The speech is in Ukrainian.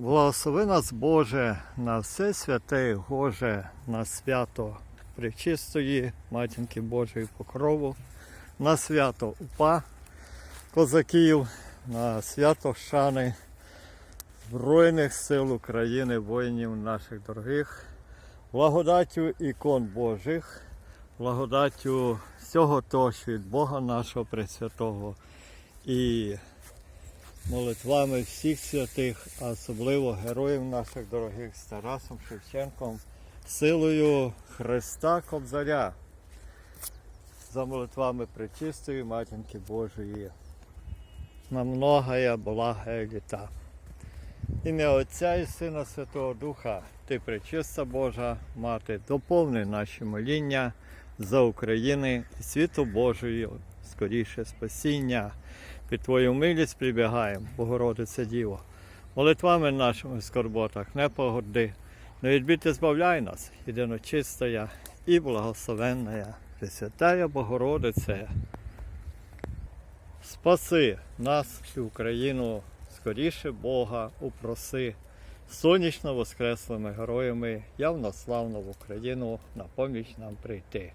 Благослови нас, Боже, на все святе Гоже, на свято Пречистої Матінки Божої Покрову, на свято УПА козаків, на свято шани Збройних сил України, воїнів наших дорогих, благодаттю ікон Божих, благодаттю всього того, що від Бога нашого Пресвятого. І молитвами всіх святих, а особливо героїв наших дорогих з Тарасом Шевченком, силою Христа Кобзаря, за молитвами Пречистої Матінки Божої, на многое благое літа. Ім'я Отця і Сина Святого Духа, Ти пречиста Божа, Мати, доповни наші моління за України і світу Божою, скоріше спасіння. Під Твою милість прибігаємо, Богородице Діво. Молитвами нашими в скорботах не погоди, не відбити збавляй нас, єдиночистая і благословенная, Пресвятая Богородице. Спаси нас і Україну, скоріше Бога, упроси, сонячно воскреслими героями, явно славно в Україну на поміч нам прийти.